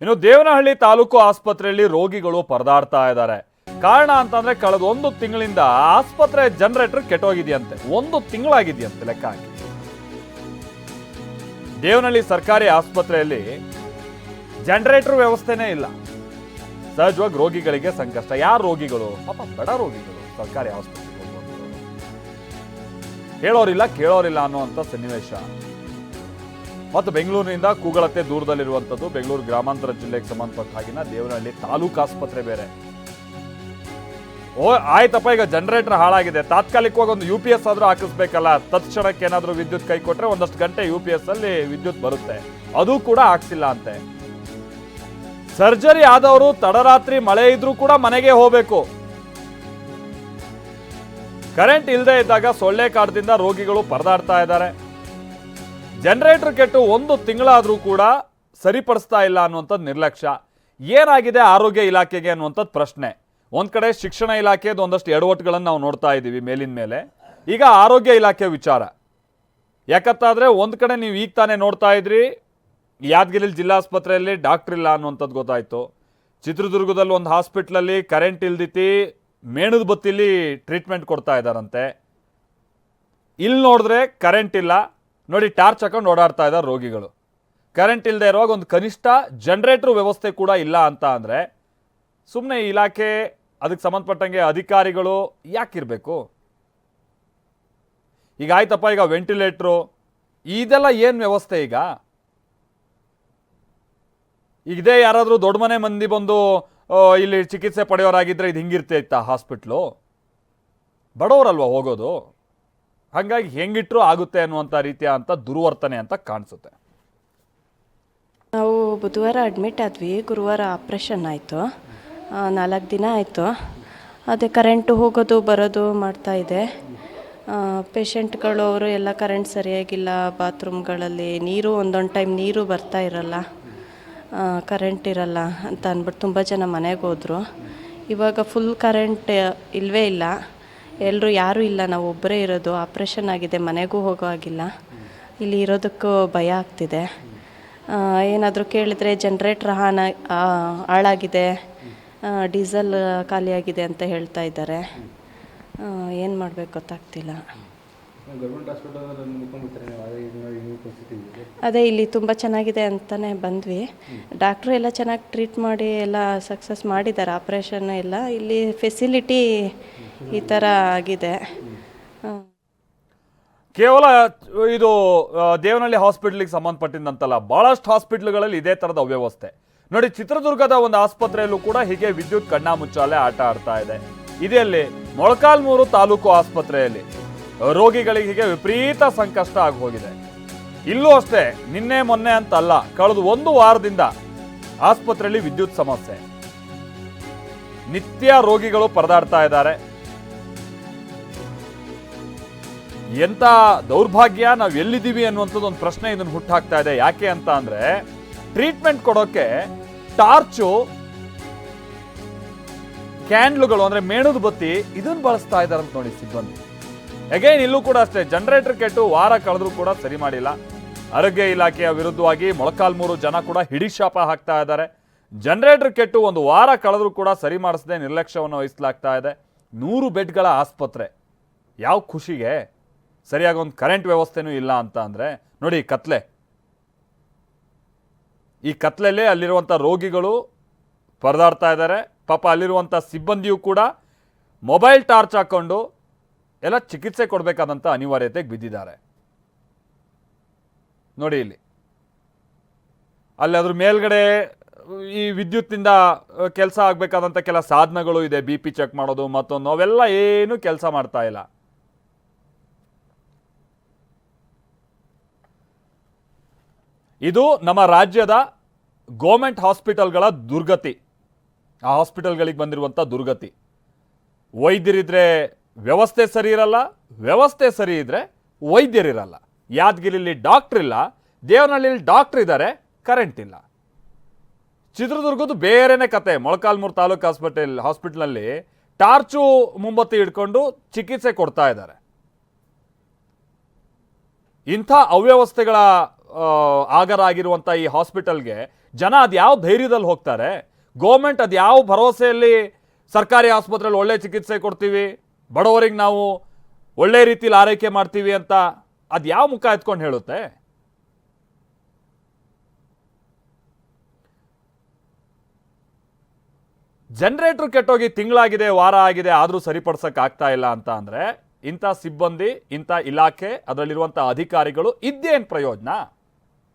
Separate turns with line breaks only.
ಇನ್ನು ದೇವನಹಳ್ಳಿ ತಾಲೂಕು ಆಸ್ಪತ್ರೆಯಲ್ಲಿ ರೋಗಿಗಳು ಪರದಾಡ್ತಾ ಇದ್ದಾರೆ. ಕಾರಣ ಅಂತಂದ್ರೆ ಕಳೆದ ಒಂದು ತಿಂಗಳಿಂದ ಆಸ್ಪತ್ರೆ ಜನರೇಟರ್ ಕೆಟ್ಟೋಗಿದೆಯಂತೆ. ಒಂದು ತಿಂಗಳಾಗಿದೆಯಂತೆ ಲೆಕ್ಕ ಹಾಕಿ ದೇವನಹಳ್ಳಿ ಸರ್ಕಾರಿ ಆಸ್ಪತ್ರೆಯಲ್ಲಿ ಜನರೇಟರ್ ವ್ಯವಸ್ಥೆನೇ ಇಲ್ಲ. ಸಹಜವಾಗಿ ರೋಗಿಗಳಿಗೆ ಸಂಕಷ್ಟ. ಯಾರು ರೋಗಿಗಳು? ಪಾಪ ಬಡ ರೋಗಿಗಳು ಸರ್ಕಾರಿ ಆಸ್ಪತ್ರೆ. ಹೇಳೋರಿಲ್ಲ, ಕೇಳೋರಿಲ್ಲ ಅನ್ನುವಂಥ ಸನ್ನಿವೇಶ. ಮತ್ತು ಬೆಂಗಳೂರಿನಿಂದ ಕೂಗಳತ್ತೆ ದೂರದಲ್ಲಿರುವಂಥದ್ದು. ಬೆಂಗಳೂರು ಗ್ರಾಮಾಂತರ ಜಿಲ್ಲೆಗೆ ಸಂಬಂಧಪಟ್ಟ ಹಾಗಿನ ದೇವನಹಳ್ಳಿ ತಾಲೂಕು ಆಸ್ಪತ್ರೆ ಬೇರೆ. ಓ, ಆಯ್ತಪ್ಪ, ಈಗ ಜನರೇಟರ್ ಹಾಳಾಗಿದೆ. ತಾತ್ಕಾಲಿಕವಾಗಿ ಒಂದು ಯು ಪಿ ಎಸ್ ಆದರೂ ಹಾಕಿಸ್ಬೇಕಲ್ಲ. ತತ್ಕ್ಷಣಕ್ಕೆ ಏನಾದರೂ ವಿದ್ಯುತ್ ಕೈ ಕೊಟ್ಟರೆ ಒಂದಷ್ಟು ಗಂಟೆ ಯು ಪಿ ಎಸ್ ಅಲ್ಲಿ ವಿದ್ಯುತ್ ಬರುತ್ತೆ. ಅದು ಕೂಡ ಹಾಕ್ಸಿಲ್ಲ ಅಂತೆ. ಸರ್ಜರಿ ಆದವರು ತಡರಾತ್ರಿ ಮಳೆ ಇದ್ರೂ ಕೂಡ ಮನೆಗೆ ಹೋಗಬೇಕು. ಕರೆಂಟ್ ಇಲ್ಲದೆ ಇದ್ದಾಗ ಸೊಳ್ಳೆ ಕಾಡದಿಂದ ರೋಗಿಗಳು ಪರದಾಡ್ತಾ ಇದ್ದಾರೆ. ಜನರೇಟರ್ ಕೆಟ್ಟು ಒಂದು ತಿಂಗಳಾದರೂ ಕೂಡ ಸರಿಪಡಿಸ್ತಾ ಇಲ್ಲ ಅನ್ನುವಂಥದ್ದು ನಿರ್ಲಕ್ಷ್ಯ. ಏನಾಗಿದೆ ಆರೋಗ್ಯ ಇಲಾಖೆಗೆ ಅನ್ನುವಂಥದ್ದು ಪ್ರಶ್ನೆ. ಒಂದು ಕಡೆ ಶಿಕ್ಷಣ ಇಲಾಖೆದು ಒಂದಷ್ಟು ಎಡವಟ್ಟುಗಳನ್ನು ನಾವು ನೋಡ್ತಾ ಇದ್ದೀವಿ ಮೇಲಿನ ಮೇಲೆ. ಈಗ ಆರೋಗ್ಯ ಇಲಾಖೆ ವಿಚಾರ. ಯಾಕತ್ತಾದರೆ ಒಂದು ಕಡೆ ನೀವು ಈಗ ತಾನೇ ನೋಡ್ತಾ ಇದ್ರಿ ಯಾದಗಿರಿ ಜಿಲ್ಲಾಸ್ಪತ್ರೆಯಲ್ಲಿ ಡಾಕ್ಟ್ರ್ ಇಲ್ಲ ಅನ್ನುವಂಥದ್ದು ಗೊತ್ತಾಯಿತು. ಚಿತ್ರದುರ್ಗದಲ್ಲಿ ಒಂದು ಹಾಸ್ಪಿಟ್ಲಲ್ಲಿ ಕರೆಂಟ್ ಇಲ್ದಿತಿ ಮೇಣದ ಬತ್ತಿಲಿ ಟ್ರೀಟ್ಮೆಂಟ್ ಕೊಡ್ತಾ ಇದ್ದಾರಂತೆ. ಇಲ್ಲಿ ನೋಡಿದ್ರೆ ಕರೆಂಟ್ ಇಲ್ಲ ನೋಡಿ, ಟಾರ್ಚ್ ಹಾಕೊಂಡು ಓಡಾಡ್ತಾ ಇದ್ದಾರೆ ರೋಗಿಗಳು. ಕರೆಂಟ್ ಇಲ್ಲದೆ ಇರುವಾಗ ಒಂದು ಕನಿಷ್ಠ ಜನರೇಟರ್ ವ್ಯವಸ್ಥೆ ಕೂಡ ಇಲ್ಲ ಅಂತ ಅಂದರೆ ಸುಮ್ಮನೆ ಇಲಾಖೆ ಅದಕ್ಕೆ ಸಂಬಂಧಪಟ್ಟಂಗೆ ಅಧಿಕಾರಿಗಳು ಯಾಕಿರಬೇಕು? ಈಗ ಆಯ್ತಪ್ಪ, ಈಗ ವೆಂಟಿಲೇಟ್ರು ಇದೆಲ್ಲ ಏನು ವ್ಯವಸ್ಥೆ ಈಗ? ಈಗ ಇದೇ ಯಾರಾದರೂ ದೊಡ್ಡ ಮನೆ ಮಂದಿ ಬಂದು ಇಲ್ಲಿ ಚಿಕಿತ್ಸೆ ಪಡೆಯೋರಾಗಿದ್ದರೆ ಇದು ಹಿಂಗಿರ್ತೈತ ಹಾಸ್ಪಿಟ್ಲು ಬಡವರಲ್ವಾ ಹೋಗೋದು? ಹಾಗಾಗಿ ಹೆಂಗಿಟ್ರೂ ಆಗುತ್ತೆ ಅನ್ನುವಂಥ ರೀತಿಯ ಅಂತ ದುರ್ವರ್ತನೆ ಅಂತ ಕಾಣಿಸುತ್ತೆ.
ನಾವು ಬುಧವಾರ ಅಡ್ಮಿಟ್ ಆದ್ವಿ, ಗುರುವಾರ ಆಪ್ರೇಷನ್ ಆಯಿತು. ನಾಲ್ಕು ದಿನ ಆಯಿತು. ಅದೇ ಕರೆಂಟು ಹೋಗೋದು, ಬರೋದು ಮಾಡ್ತಾ ಇದೆ. ಪೇಷಂಟ್ಗಳು ಅವರು ಎಲ್ಲ ಕರೆಂಟ್ ಸರಿಯಾಗಿಲ್ಲ, ಬಾತ್ರೂಮ್ಗಳಲ್ಲಿ ನೀರು, ಒಂದೊಂದು ಟೈಮ್ ನೀರು ಬರ್ತಾ ಇರಲ್ಲ. ಕರೆಂಟ್ ಇರಲ್ಲ ಅಂತ ಅಂದ್ಬಿಟ್ಟು ತುಂಬ ಜನ ಮನೆಗೆ ಹೋದರು. ಇವಾಗ ಫುಲ್ ಕರೆಂಟ್ ಇಲ್ಲವೇ ಇಲ್ಲ. ಎಲ್ಲರೂ ಯಾರೂ ಇಲ್ಲ ನಾವು ಒಬ್ಬರೇ ಇರೋದು ಆಪ್ರೇಷನ್ ಆಗಿದೆ ಮನೆಗೂ ಹೋಗೋ ಆಗಿಲ್ಲ ಇಲ್ಲಿ ಇರೋದಕ್ಕೂ ಭಯ ಆಗ್ತಿದೆ. ಏನಾದರೂ ಕೇಳಿದರೆ ಜನ್ರೇಟ್ರ್ ಹಾನ ಹಾಳಾಗಿದೆ ಡೀಸೆಲ್ ಖಾಲಿಯಾಗಿದೆ ಅಂತ ಹೇಳ್ತಾ ಇದ್ದಾರೆ. ಏನು ಮಾಡಬೇಕು ಗೊತ್ತಾಗ್ತಿಲ್ಲ.
ಅದೇ
ಇಲ್ಲಿ ತುಂಬ ಚೆನ್ನಾಗಿದೆ ಅಂತಲೇ ಬಂದ್ವಿ. ಡಾಕ್ಟ್ರು ಎಲ್ಲ ಚೆನ್ನಾಗಿ ಟ್ರೀಟ್ ಮಾಡಿ ಎಲ್ಲ ಸಕ್ಸಸ್ ಮಾಡಿದ್ದಾರೆ ಆಪ್ರೇಷನ್ ಎಲ್ಲ. ಇಲ್ಲಿ ಫೆಸಿಲಿಟಿ ಈ ಥರ ಆಗಿದೆ.
ಕೇವಲ, ಇದು ದೇವನಹಳ್ಳಿ ಹಾಸ್ಪಿಟ್ಲಿಗೆ ಸಂಬಂಧಪಟ್ಟಿದ್ದಂತಲ್ಲ, ಬಹಳಷ್ಟು ಹಾಸ್ಪಿಟ್ಲ್ಗಳಲ್ಲಿ ಇದೇ ಥರದ ಅವ್ಯವಸ್ಥೆ. ನೋಡಿ, ಚಿತ್ರದುರ್ಗದ ಒಂದು ಆಸ್ಪತ್ರೆಯಲ್ಲೂ ಕೂಡ ಹೀಗೆ ವಿದ್ಯುತ್ ಕಣ್ಣಾ ಮುಚ್ಚಾಲೆ ಆಟ ಆಡ್ತಾ ಇದೆ. ಇದೆಯಲ್ಲಿ ಮೊಳಕಾಲ್ಮೂರು ತಾಲೂಕು ಆಸ್ಪತ್ರೆಯಲ್ಲಿ ರೋಗಿಗಳಿಗೆ ಹೀಗೆ ವಿಪರೀತ ಸಂಕಷ್ಟ ಆಗಿ ಹೋಗಿದೆ. ಇಲ್ಲೂ ಅಷ್ಟೇ, ನಿನ್ನೆ ಮೊನ್ನೆ ಅಂತಲ್ಲ, ಕಳೆದ ಒಂದು ವಾರದಿಂದ ಆಸ್ಪತ್ರೆಯಲ್ಲಿ ವಿದ್ಯುತ್ ಸಮಸ್ಯೆ. ನಿತ್ಯ ರೋಗಿಗಳು ಪರದಾಡ್ತಾ ಇದ್ದಾರೆ. ಎಂತ ದೌರ್ಭಾಗ್ಯ, ನಾವು ಎಲ್ಲಿದ್ದೀವಿ ಅನ್ನುವಂಥದ್ದು ಒಂದು ಪ್ರಶ್ನೆ ಇದನ್ನು ಹುಟ್ಟಾಕ್ತಾ ಇದೆ. ಯಾಕೆ ಅಂತ ಅಂದರೆ ಟ್ರೀಟ್ಮೆಂಟ್ ಕೊಡೋಕೆ ಟಾರ್ಚು ಕ್ಯಾಂಡ್ಲುಗಳು ಅಂದ್ರೆ ಮೇಣದ ಬತ್ತಿ ಇದನ್ನ ಬಳಸ್ತಾ ಇದ್ದಾರೆ ಅಂತ ನೋಡಿ ಸಿಬ್ಬಂದಿ. ಅಗೈನ್ ಇಲ್ಲೂ ಕೂಡ ಅಷ್ಟೇ ಜನರೇಟರ್ ಕೆಟ್ಟು ವಾರ ಕಳೆದ್ರೂ ಕೂಡ ಸರಿ ಮಾಡಿಲ್ಲ. ಆರೋಗ್ಯ ಇಲಾಖೆಯ ವಿರುದ್ಧವಾಗಿ ಮೊಳಕಾಲ್ಮೂರು ಜನ ಕೂಡ ಹಿಡಿಶಾಪ ಹಾಕ್ತಾ ಇದ್ದಾರೆ. ಜನರೇಟರ್ ಕೆಟ್ಟು ಒಂದು ವಾರ ಕಳೆದ್ರೂ ಕೂಡ ಸರಿ ಮಾಡಿಸದೆ ನಿರ್ಲಕ್ಷ್ಯವನ್ನು ವಹಿಸಲಾಗ್ತಾ ಇದೆ. ನೂರು ಬೆಡ್ಗಳ ಆಸ್ಪತ್ರೆ. ಯಾವ ಖುಷಿಗೆ? ಸರಿಯಾಗಿ ಒಂದು ಕರೆಂಟ್ ವ್ಯವಸ್ಥೆನೂ ಇಲ್ಲ ಅಂತ ಅಂದರೆ, ನೋಡಿ ಕತ್ಲೆ. ಈ ಕತ್ಲೆಯಲ್ಲೇ ಅಲ್ಲಿರುವಂಥ ರೋಗಿಗಳು ಪರದಾಡ್ತಾ ಇದ್ದಾರೆ ಪಾಪ ಅಲ್ಲಿರುವಂಥ ಸಿಬ್ಬಂದಿಯೂ ಕೂಡ ಮೊಬೈಲ್ ಟಾರ್ಚ್ ಹಾಕ್ಕೊಂಡು ಎಲ್ಲ ಚಿಕಿತ್ಸೆ ಕೊಡಬೇಕಾದಂಥ ಅನಿವಾರ್ಯತೆಗೆ ಬಿದ್ದಿದ್ದಾರೆ. ನೋಡಿ ಇಲ್ಲಿ. ಅಲ್ಲಿ ಅದ್ರ ಮೇಲ್ಗಡೆ, ಈ ವಿದ್ಯುತ್ತಿಂದ ಕೆಲಸ ಆಗಬೇಕಾದಂಥ ಕೆಲ ಸಾಧನಗಳು ಇದೆ. ಬಿ ಪಿ ಚೆಕ್ ಮಾಡೋದು, ಮತ್ತೊಂದು, ಅವೆಲ್ಲ ಏನೂ ಕೆಲಸ ಮಾಡ್ತಾ ಇಲ್ಲ. ಇದು ನಮ್ಮ ರಾಜ್ಯದ ಗೋರ್ಮೆಂಟ್ ಹಾಸ್ಪಿಟಲ್ಗಳ ದುರ್ಗತಿ. ಆ ಹಾಸ್ಪಿಟಲ್ಗಳಿಗೆ ಬಂದಿರುವಂಥ ದುರ್ಗತಿ. ವೈದ್ಯರಿದ್ರೆ ವ್ಯವಸ್ಥೆ ಸರಿ ಇರಲ್ಲ, ವ್ಯವಸ್ಥೆ ಸರಿ ಇದ್ರೆ ವೈದ್ಯರಿರಲ್ಲ. ಯಾದಗಿರಿಲಿ ಡಾಕ್ಟ್ರ್ ಇಲ್ಲ, ದೇವನಹಳ್ಳಿಲಿ ಡಾಕ್ಟ್ರ್ ಇದ್ದಾರೆ ಕರೆಂಟ್ ಇಲ್ಲ. ಚಿತ್ರದುರ್ಗದ್ದು ಬೇರೆನೇ ಕತೆ. ಮೊಳಕಾಲ್ಮೂರು ತಾಲೂಕು ಹಾಸ್ಪಿಟಲ್ ಹಾಸ್ಪಿಟ್ಲಲ್ಲಿ ಟಾರ್ಚು ಮುಂಬತ್ತಿ ಹಿಡ್ಕೊಂಡು ಚಿಕಿತ್ಸೆ ಕೊಡ್ತಾ ಇದ್ದಾರೆ. ಇಂಥ ಅವ್ಯವಸ್ಥೆಗಳ ಆಗರ ಆಗಿರುವಂಥ ಈ ಹಾಸ್ಪಿಟಲ್ಗೆ ಜನ ಅದು ಯಾವ ಧೈರ್ಯದಲ್ಲಿ ಹೋಗ್ತಾರೆ? ಗೋರ್ಮೆಂಟ್ ಅದು ಯಾವ ಭರವಸೆಯಲ್ಲಿ ಸರ್ಕಾರಿ ಆಸ್ಪತ್ರೆಯಲ್ಲಿ ಒಳ್ಳೆ ಚಿಕಿತ್ಸೆ ಕೊಡ್ತೀವಿ? ಬಡವರಿಗೆ ನಾವು ಒಳ್ಳೆ ರೀತಿಯಲ್ಲಿ ಆರೈಕೆ ಮಾಡ್ತೀವಿ ಅಂತ ಅದು ಯಾವ ಮುಖ ಎತ್ಕೊಂಡು ಹೇಳುತ್ತೆ? ಜನರೇಟ್ರ್ ಕೆಟ್ಟೋಗಿ ತಿಂಗಳಾಗಿದೆ, ವಾರ ಆಗಿದೆ, ಆದರೂ ಸರಿಪಡಿಸಕ್ ಆಗ್ತಾ ಇಲ್ಲ ಅಂತ ಅಂದರೆ ಇಂಥ ಸಿಬ್ಬಂದಿ, ಇಂಥ ಇಲಾಖೆ, ಅದರಲ್ಲಿರುವಂಥ ಅಧಿಕಾರಿಗಳು ಇದ್ದೇನು ಪ್ರಯೋಜನ?